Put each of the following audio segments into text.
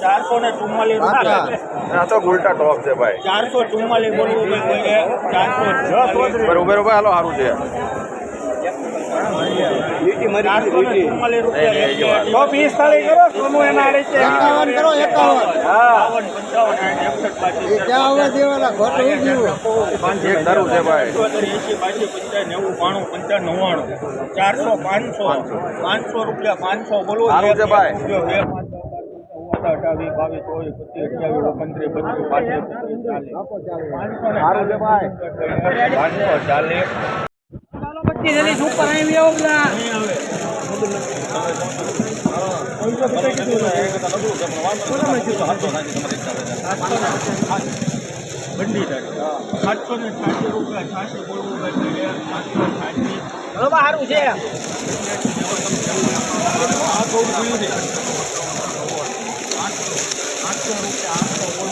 ચારસો ને ચુમ્માલીસ આ તો ઉલટા ટોપ છે ભાઈ. ચારસો ચુમ્માલીસ બોલવું બરોબર હાલો સારું છે ચારસો ને ચુમ્માલીસ રૂપિયા તો પિસ્તાલીસ કરો સોનું એના એકાવન કરો એકાવન ચારસો પાંચસો પાંચસો રૂપિયા પાંચસો બોલવું સારું છે ભાઈ. રૂપિયો, બે, પાંચ, દસ, બાર, પંદર, અઠાવીસ બાવીસ ચોવીસ પચીસ અઠ્યાવીસ ઓગણત્રીસ ચાલીસ પાંચસો સારું છે ભાઈ. પાંચસો ચાલીસ બંડી સાતસો ને છ્યાસી રૂપિયા સાતસો બહુ જોયું છે આઠસો રૂપિયા આઠસો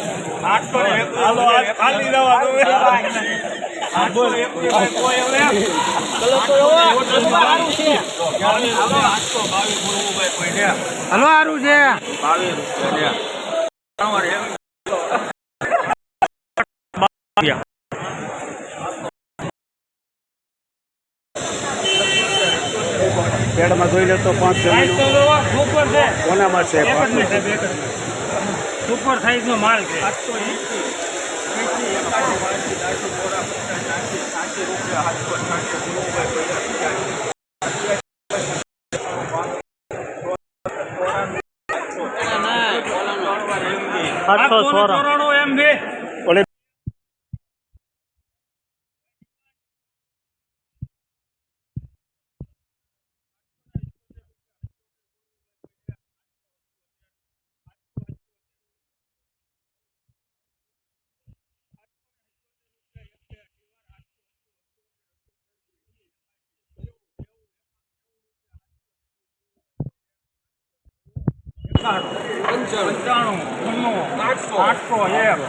આઠસો ને ખાલી કોઈ હલો સારું છે? બાવીસ પેડમાં જોઈ લે છે સુપર સાઈઝ નો માલ છે. આઠસો એંસી એમ બાસી ત્રાસી ચોરા પચાસ છ્યાસી છ્યાસી રૂપિયા આઠસો છ્યાસી બોલવું ભાઈ કોઈ આઠસો સોરા એમ બે પંચાણું છન્નું આઠસો. એક.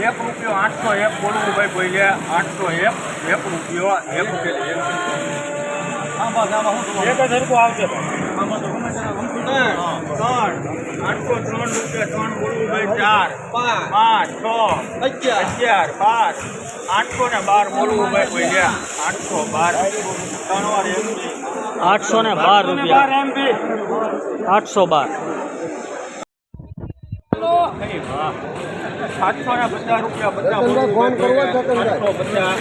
એક રૂપિયો આઠસો એક બોલવું ભાઈ બોલે આઠસો એક એક રૂપિયો એક રૂપિયો એક જ હરખું આવશે આઠસો ત્રણ રૂપિયા ત્રણ બોલવું ભાઈ ચાર. પાંચ. છ. અગિયાર. બાર. આઠસો ને બાર બોલવું ભાઈ બોલ્યા આઠસો બાર. ત્રણ વાર એમપી આઠસો ને બાર રૂપિયા. આઠસો બાર. સાતસો ને પચાસ રૂપિયા બધા ફોન કરવો છે, પચાસ.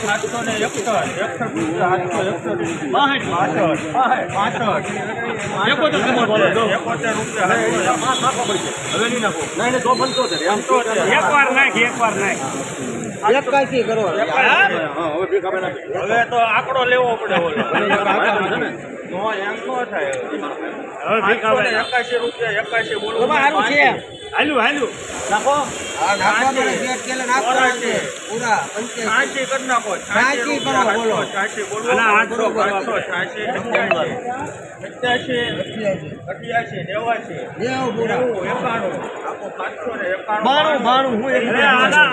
સાતસો ને એકસઠ. એકસઠ રૂપિયા એકસઠ. બાસઠ. પાસઠ પાસઠ એકોતેર એકોતેર રૂપિયા હવે નહીં નાખો. પંચોતેર એક વાર નાખ એક નાખ. એકાશી કરો હવે તો આંકડો લેવો પડે નો એમ નો થાય. એકાશી રૂપિયા એકાશી બોલો હાલ્યું હાલ્યું છ્યાસી કરી નાખો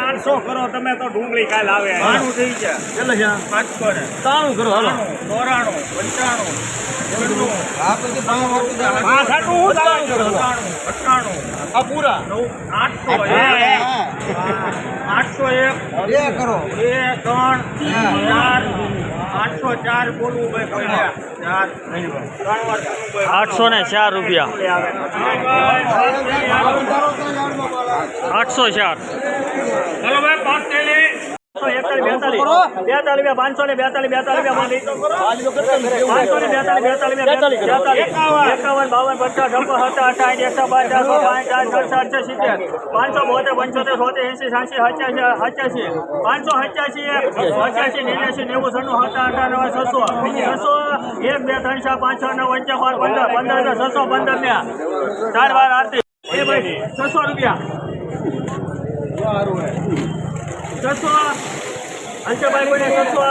આઠસો કરો તમે તો ડુંગળી કાલ આવે બાણું થઈ ગયા. પાંચસો ને. ત્રાણું કરો હાલો. ચોરાણું પંચાણું આ હાલો. પૂરા. આઠસો. આઠસો એક બે કરો બે ત્રણ ચાર આઠસો ચાર બોલવું ભાઈ ચાર. આઠસો ને ચાર રૂપિયા આઠસો ચાર ચાલો ભાઈ પાંચ થેલી સાતસો એકતાલીસ બેતાલીસ. બેતાલીસ પાંચસો ને બેતાલીસ બેતાલીસ પાંચસો ને બેતાલીસ બેતાલીસ બેતાલીસ. એકાવન. બાવન પચાસ સત્તર અઠાવીસ એકસો બાર ચારસો પાંચ ચાર છસો સિત્તેર. પાંચસો બોતેર પંચોતેર સોતેર એસી સાસી સત્યાસી પાંચસો સત્યાસી પચાસી નેવ્યાસી નેવું સન્નું સત્તર અઢાર છસો. છસો એક બે ત્રણ ચાર પાંચ છ નવ પંચાવન બાર પંદર. પંદર છસો પંદર ને ચાર વાર આરતી. છસો રૂપિયા. છસો અંશભાઈ કોઈને છસો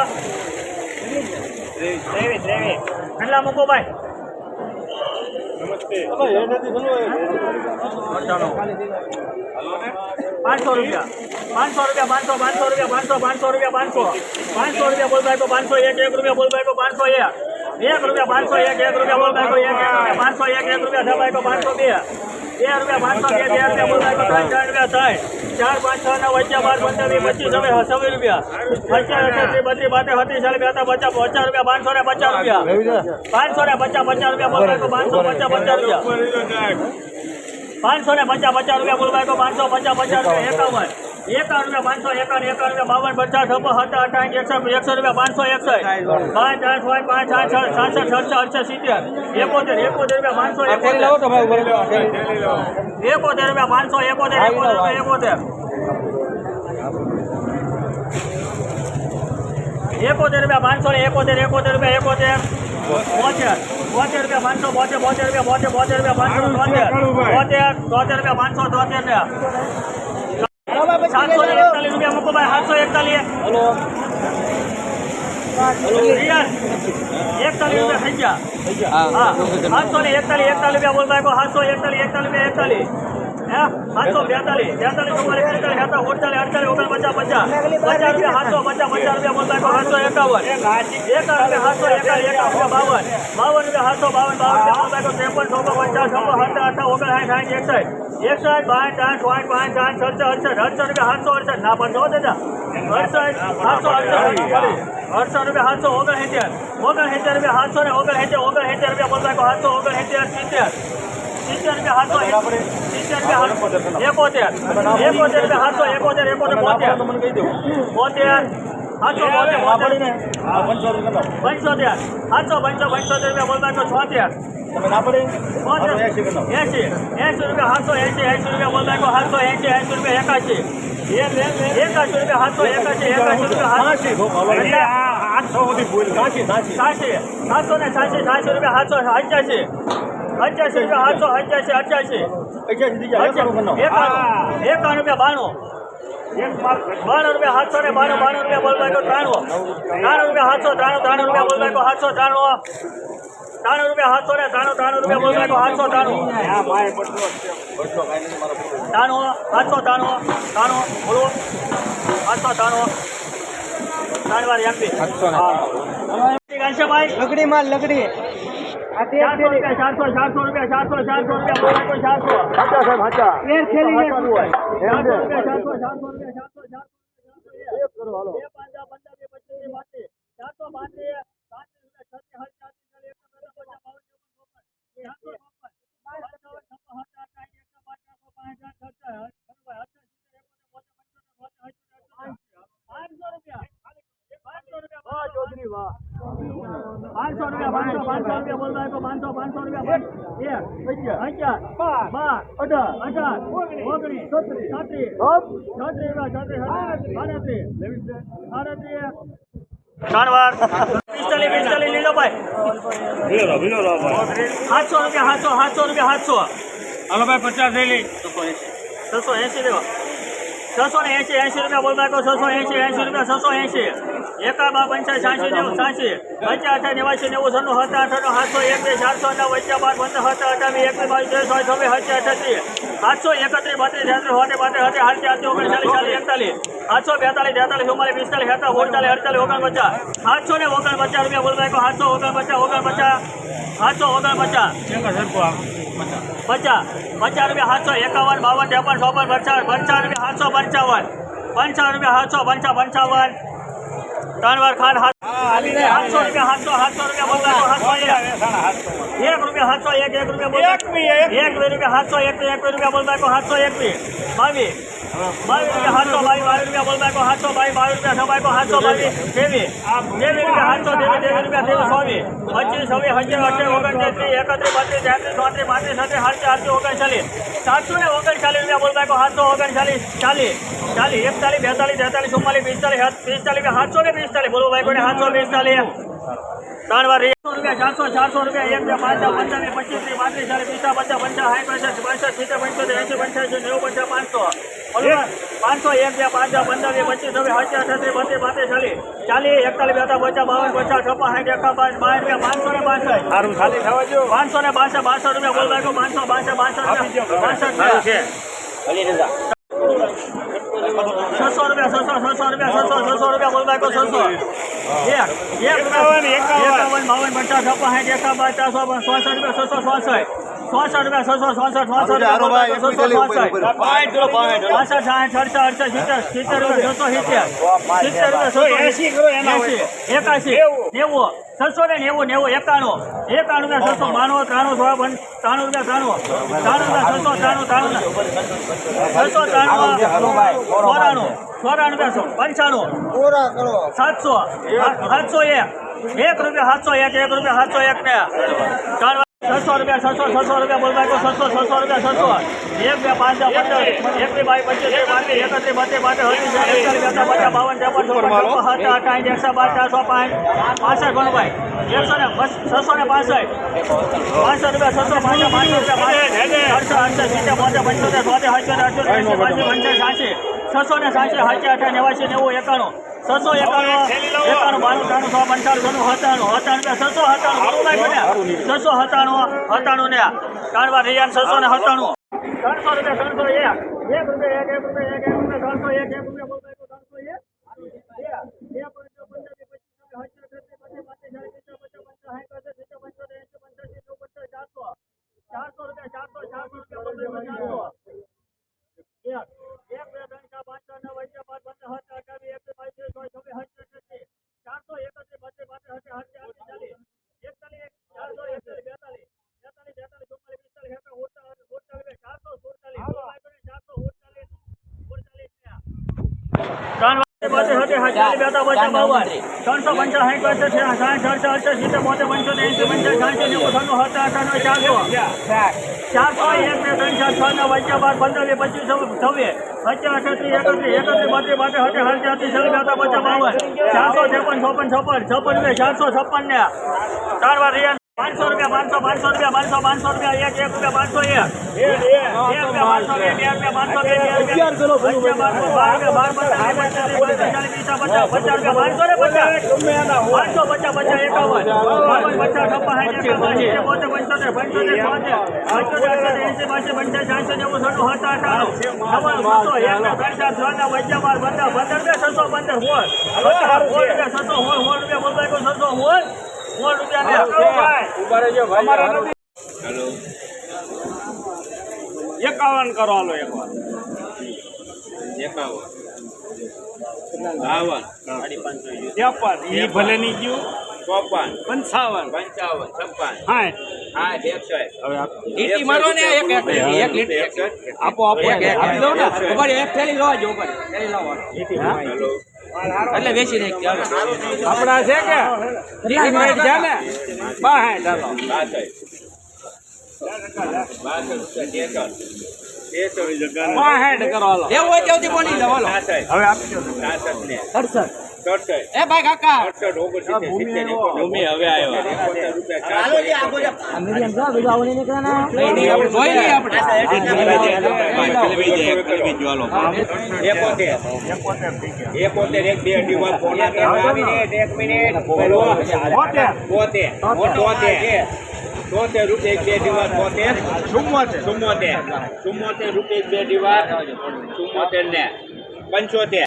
કેટલા મૂકો ભાઈ? પાંચસો રૂપિયા. પાંચસો રૂપિયા પાંચસો પાંચસો રૂપિયા પાંચસો પાંચસો રૂપિયા પાંચસો. પાંચસો રૂપિયા બોલ ભાઈ પાંચસો એક એક રૂપિયા બોલ ભાઈ પાંચસો એક. એક રૂપિયા પાંચસો એક એક રૂપિયા બોલ ભાઈ એક એક રૂપિયા પાંચસો એક એક રૂપિયા ધબાઈ પાંચસો બે. બે રૂપિયા પાંચસો બે બે રૂપિયા બોલ ભાઈ ત્રણ ત્રણ રૂપિયા ત્રણ ચાર પાંચ છ નવ વચ્ચે બાર પંદર વીસ પચીસ હવે સવી રૂપિયા. પચાસ અઠાસી બત્રીસ બાતેર બત્રીસ ચાલીસ બેતા પચાસ પચાસ રૂપિયા પાંચસો ને પચાસ રૂપિયા. પાંચસો ને પચાસ પચાસ રૂપિયા પાંચસો પચાસ પચાસ રૂપિયા. પાંચસો ને પચાસ પચાસ રૂપિયા બોલવાય તો પાંચસો પચાસ પચાસ રૂપિયા એકાવન. એકાવન રૂપિયા પાંચસો એકાવન એકાવન રૂપિયા બાવન પચાસ છપ્પન સત્તર અઠાવીસ એકસો એકસો રૂપિયા પાંચસો એકસઠ. પાંચ આઠ પાંચ પાંચ આઠ છ સાતસઠ સડસઠ અડસઠ સિત્તેર. એકોતેર એકોતેર રૂપિયા પાંચસો એકોતેર. એકોતેર રૂપિયા પાંચસો એકોતેર એકોતેર રૂપિયા એકોતેર. એકોતેર રૂપિયા પાંચસો ને એકોતેર એકોતેર રૂપિયા એકોતેર. બોતેર. બોતેર રૂપિયા પાંચસો બોતેર બોતેર રૂપિયા બોતેર બોતેર રૂપિયા પાંચસો તોતેર બોતેર. તોતેર રૂપિયા પાંચસો તોતેર ને સાતસો ને એકતાલીસ રૂપિયા મૂકો ભાઈ સાતસો એકતાલીસ. એકતાલીસ રૂપિયા થઈ ગયા. હા. સાતસો ને એકતાલીસ એકતાલીસ રૂપિયા બોલ ભાઈ સાતસો એકતાલીસ એકતાલીસ રૂપિયા એકતાલીસ. સાતસો બેતાલીસ બેતાલીસ ચુમ્માલીસ પિસ્તાલીસ હતા અડતાલીસ અડતાલીસ ઓગણ પચાસ. પચાસ પચાસ રૂપિયા સાતસો પચાસ પચાસ રૂપિયા બોલ ભાઈ સાતસો એકાવન. એકાવન રૂપિયા સાતસો એકાવન રૂપિયા બાવન. બાવન રૂપિયા સાતસો બાવન બાવન રૂપિયા બોલ ભાઈ ત્રેપન ચોપન પચાસ છપ્પન સત્તર અઠા ઓગણ સાઠ સાઠ એકસાઠ. એકસાઠ પાંચ આઠ પાંચ પાંચ આઠ સડસઠ અડસઠ. અડસઠ રૂપિયા સાતસો અડસઠ. ના પણ જો દાદા. અડસઠ સાતસો અડસઠ અડસઠ રૂપિયા સાતસો ઓગણ સિત્તેર ઓગણ સિત્તેર રૂપિયા સાતસો ને ઓગણ સિત્તેર ઓગણ સિત્તેર રૂપિયા બોલ ભાઈ સાતસો ઓગણ સિત્તેર સિત્તેર. સિત્તેર રૂપિયા સાતસો સિત્તેર રૂપિયા એકોતેર એકોતેર રૂપિયા સાતસો સાતસો પંચોતેર સાતસો પંચો પંચોતેર રૂપિયા બોલતા છોતેર એસી રૂપિયા સાતસો એસી એસી રૂપિયા બોલ સાતસો એસી એસી રૂપિયા એકાશી એકાશી રૂપિયા સાતસો એકાશી એકાશી રૂપિયા સાસી, સાતસો ને સાસી. સાસી રૂપિયા સાતસો અઠ્યાસી અઠ્યાસી રૂપિયા સાતસો અઠ્યાસી અઠ્યાસી. એકાણું એકાણું રૂપિયા બાણું. બાણું રૂપિયા સાતસો ને બાણું બાણું રૂપિયા બોલ ભાઈ ત્રાણું. ત્રાણું રૂપિયા સાતસો ત્રાણું ત્રાણું રૂપિયા બોલ ભાઈ સાતસો ત્રાણું. ત્રાણું રૂપિયા સાતસો ને ત્રાણું ત્રાણું રૂપિયા બોલ ભાઈ સાતસો ત્રાણું. ત્રાણું સાતસો ત્રાણું ત્રાણું બોલો. સાતસો ત્રાણું. ત્રણ વાર એમપી ઘનશ્યામભાઈ લકડી માં લકડી આ તે ચારસો રૂપિયા ચારસો ચારસો રૂપિયા ચારસો ચારસો રૂપિયા ચારસો વેર ખેલી વેર ચારસો ચારસો રૂપિયા ચારસો ચારસો ચારસો પાંત્રીસ રૂપિયા ચૌધરી વાહ પાંચસો રૂપિયા પાંચસો પાંચસો રૂપિયા. બોલતા હોય તો પાંચસો પાંચસો રૂપિયા. એક અગિયાર બાર અઢાર અઢાર ઓગણીસ છત્રીસ છત્રીસ છત્રીસ છત્રીસ સાડત્રીસ સાડત્રીસ. ત્રણ વાર પિસ્તાલીસ પિસ્તાલીસ લીલો ભાઈ સાતસો રૂપિયા સાતસો સાતસો રૂપિયા સાતસો. હાલો ભાઈ પચાસ લઈ લઈ. છસો એસી દેવા છસો ને એસી એસી રૂપિયા બોલતા તો છસો એસી એસી રૂપિયા છસો એંસી. એકા બા પંચાસ છ્યાસી નેવું છ્યાસી પચાસ અઠા નેવાસી નેવું સન્નું હતા અઠાણું સાતસો એક બે ચારસો નવ વચ્ચે બાર પંદર હતા અઠાવી એક બે બાવીસ ચોવીસ છવ્વીસ સત્યા અઠાત્રીસ સાતસો એકત્રીસ બત્રીસ તેત્રીસ હોતે બાતે હતે હાલ ચારસો ઓગણચાલીસ ચાલીસ એકતાલીસ સાતસો બેતાલીસ તેતાલીસ ચુમ્માલીસ પિસ્તાલીસ હતા ઓગણચાલીસ અડતાલીસ ઓગણપચાસ સાતસો ને ઓગણપચાસ રૂપિયા બોલતા સાતસો ઓગણપચાસ ઓગણપચાસ સાતસો ઓગણપચાસ પચાસ પચાસ રૂપિયા સાતસો એકાવન બાવન ત્રેપન ચોપન પચાસ પંચાવન રૂપિયા સાતસો પંચાવન પંચાવન રૂપિયા સાતસો પંચા પંચાવન ત્રણ વાર ખાંડ સાતસો રૂપિયા સાતસો સાતસો રૂપિયા એક. રૂપિયા સાતસો એક એક રૂપિયા એક રૂપિયા સાતસો એક એક રૂપિયા બોલતા સાતસો એક બાવીસ એકત્રીસ, બત્રીસ, તેત્રીસ, ચોત્રીસ, પાંત્રીસ, છત્રીસ સાતસો આઠસો ઓગણચાલીસ. સાતસો ને ઓગણચાલીસ રૂપિયા બોલ બાઈકો સાતસો ઓગણચાલીસ, ચાલીસ. ચાલીસ, એકતાલીસ, બેતાલીસ, તેતાલીસ, ચુમ્માલીસ, પિસ્તાલીસ પિસ્તાલીસ સાતસો ને પિસ્તાલીસ બોલો બાઈકો ને સાતસો પિસ્તાલીસ. ત્રણ વાર રૂપિયા ચારસો ચારસો રૂપિયા એક બે પાંચ પંચાવી પચીસ ત્રીસ પાંત્રીસ ચાલીસ પીસા પચાસ પંચા સાઠ પંચાસ પાંસઠ સિત્તેર પંચોતેર એસી પંચ્યાસી નેવું પંચા પાંચસો. પાંચસો એક બે પાંચ દસ પચીસ છવ્વીસ સત્યાવીસ છત્રીસ બત્રીસ પાંત્રીસ ચાલીસ. ચાલીસ એકતાલીસ બેતા પચાસ બાવન પચાસ છપ્પન સાઠ એકા પાંચ બાર રૂપિયા પાંચસો ને બાસઠ. ખાલી થવા જો પાંચસો ને બાસઠ બાસઠ રૂપિયા બોલ નાખો પાંચસો બાસઠ બાસઠ રૂપિયા. બાસઠ રૂપિયા. છસો રૂપિયા છસો છસો રૂપિયા છસો છસો રૂપિયા બોલ નાખો છસો. એક એક એકાવન, એકાવન. એકાવન બાવન પચાસ છપ્પન સાઠ એકાવન ચારસો ચોસઠ રૂપિયા છસો ચોસઠ ચોસઠ રૂપિયા છસો ચોસઠ ચોસઠ રૂપિયા બોલ નાખો છસો ચોસઠ પાસઠ સાઠ અડસઠ અડસઠ સિત્તેર સિત્તેર રૂપિયા છસો સિત્તેર. સિત્તેર રૂપિયા છસો એંસી કરો એના હોય. એંસી, એકાશી નેવું. છસો ને નેવું નેવું એકાણું. એકાણું ને છસો બાણું ત્રાણું પંચ ત્રાણું રૂપિયા ત્રાણું. ત્રાણું રૂપિયા છસો ત્રાણું ત્રાણું. છસો ત્રાણું ચોરાણું. ચોરાણું રૂપિયા પંચાણું. સાતસો. સાતસો એક. એક રૂપિયા સાતસો એક એક રૂપિયા સાતસો એક ને. ચાર છસો રૂપિયા છસો છસો રૂપિયા બોલ તો છસો છસો રૂપિયા છસો. એક બે પાંચ દસ પંદર. એક બે. બાવીસ પચીસ એકત્રીસ બત્રીસ એકતાલીસ બેતાલીસ બાવન ત્રેપન ચોપન સાત આઠ એકસો બાર ચારસો પાંચ પાસઠ ગણભાઈ એકસો ને છસો ને પાસઠ. પાંચસો રૂપિયા છસો પાંચ પાંચ રૂપિયા અડસો અડસો સિત્તેર પંચોતેર અઠ્યોતેર એંસી પાંચી પંચાસી સાસી છસો ને સાસી સાચી અઠા નેવાસી નેવું એકાણું. છસો એકાણું એકાણું બાણું ત્રાણું સો પંચાણું છનું સત્તાણું. સત્તાણું છસો સત્તાણું છસો સત્તાણું સત્તાણું ને ત્રણ વાર રહ્યા છસો ને સત્તાણું. ત્રણસો રૂપિયા ત્રણસો એક. એક રૂપિયા એક એક રૂપિયા એક એક રૂપિયા ત્રણસો એક એક રૂપિયા બોલ નાખ્યું ત્રણસો એક બે બે પંદર પંદર બે પચીસ છવ્વીસ સત્તર અઠ્યાવીસ બત્રીસ પાંત્રીસ ચાલીસ પિસ્તાલીસ પચાસ પંચાવન સાઠ પાસઠ સિત્તેર પંચોતેર એંસી પંચ્યાસી નેવું પંચાવન ચારસો ચારસો રૂપિયા ચારસો ચારસો રૂપિયા બોલ નાખ્યું ચારસો એક એક બે ત્રણ ચાર પાંચ છ નવ અગિયાર બાર પંદર સત્તર અઠાવીસ એકવીસ બાવીસ ત્રેવીસ ચોવીસ છવ્વીસ સત્યાવીસ અઠ્યાવીસ ચારસો એકત્રીસ બત્રીસ પાંત્રીસ અઠ્યાવીસ આઠ ચાલીસ એકતાલીસ ચારસો એકતાલીસ બેતાલીસ બેતાલીસ બેતાલીસ ચુમ્માલીસ પિસ્તાલીસ એકસો સુડતાલીસ સુડતાલીસ ચારસો સુડતાલીસ ચારસો સુડતાલીસ સુડતાલીસ ત્રણ ત્રણસો પંચાસ સાઠ છે સાઠ અડસઠ અડસઠ સિત્તેર બોતેર પંચોતેર એંસી પંચાસ સાઠ નેવું છન્નું સત્તર અઠાણું ચારસો ચારસો એક બે ત્રણ ચાર છ અગિયાર બાર પંદર પચીસ છવ્વીસ છવ્વીસ છત્રી એકત્રી એકત્રી બત્રી બાતે હતે હત્રીસ ચાતી છવ્વીસ બેતા પચાસ, બાવન. ચારસો ત્રેપન છપ્પન છપ્પન છપ્પન ને ચારસો, છપ્પન ને. ચાર વાર પાંચસો રૂપિયા પાંચસો પાંચસો રૂપિયા પાંચસો પાંચસો રૂપિયા એક એક રૂપિયા પાંચસો એક. પાંચસો બે બે રૂપિયા પાંચસો બે પચીસ પચાસ પચાસ એકાવન. પચાસ છપ્પન પંદર છસો પંદર સોળ છસો સોળ એકાવન કરો હાલો એક વાર. બાવન. ત્રેપન. ઈ ભલે નહીં ગયું. ચોપન. પંચાવન. પંચાવન. છપ્પન. હા આઠ એકસઠ લીટી મારો ને એક એક લીટી આપો આપો. એક એક આપી દઉં ને? એક થેલી લાવો જો ઉપર. થેલી લાવો હેલો. એટલે વેચી નાખી હાલો આપણા છે કે? છે ને? કરો હવે ને સડસઠ સડસઠ એ ભાઈ કાકા. અડસઠ ઓગણસિત્તેર સિત્તેર ભૂમિ હવે આવ્યો. એકોતેર રૂપિયા ચારસો નહીં નહીં આપણે જોઈ લઈએ આપણે. એકોતેર એકોતેર એક બે અઢી વાર પોણા ત્રણ મિનિટ એક મિનિટ. બોલો. બોતેર. બોતેર બોતેર તોતેર રૂપિયા એક બે દીવાર બોતેર ચુમ્મોતેર. ચુમ્મોતેર. ચુમ્મોતેર રૂપિયા એક બે દીવાર ચુમ્મોતેર ને પંચોતેર.